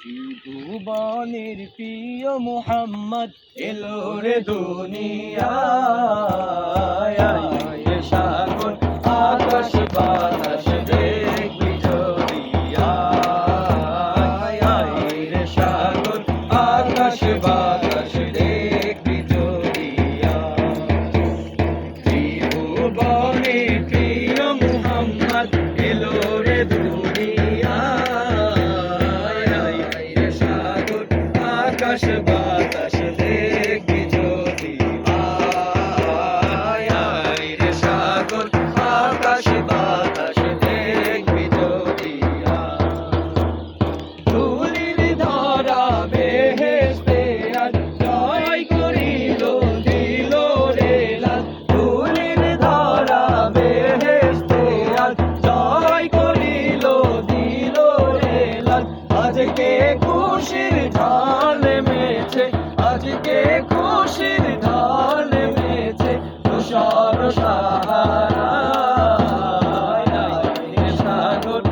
ভুবনের প্রিয় মোহাম্মদ এলো রে দুনিয়া সাগর আকাশ বাতাস দেখবি জড়িয়া সাগর আকাশ বাতাস ভালোবাসবা খুশির ঢাল মেছে আজকে খুশির ঢাল মেছে তুষার সাহারা সাগর,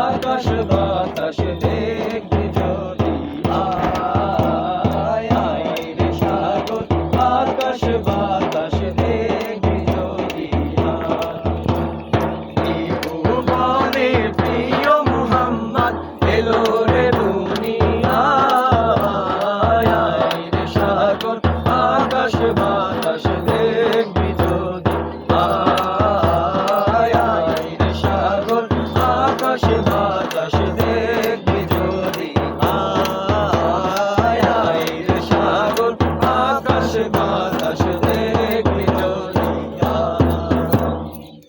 আকাশ বাতাস দেখি যদি আয় রে সাগর, আকাশ বাতাস দেখি যদি প্রিয় মোহাম্মদ, এলো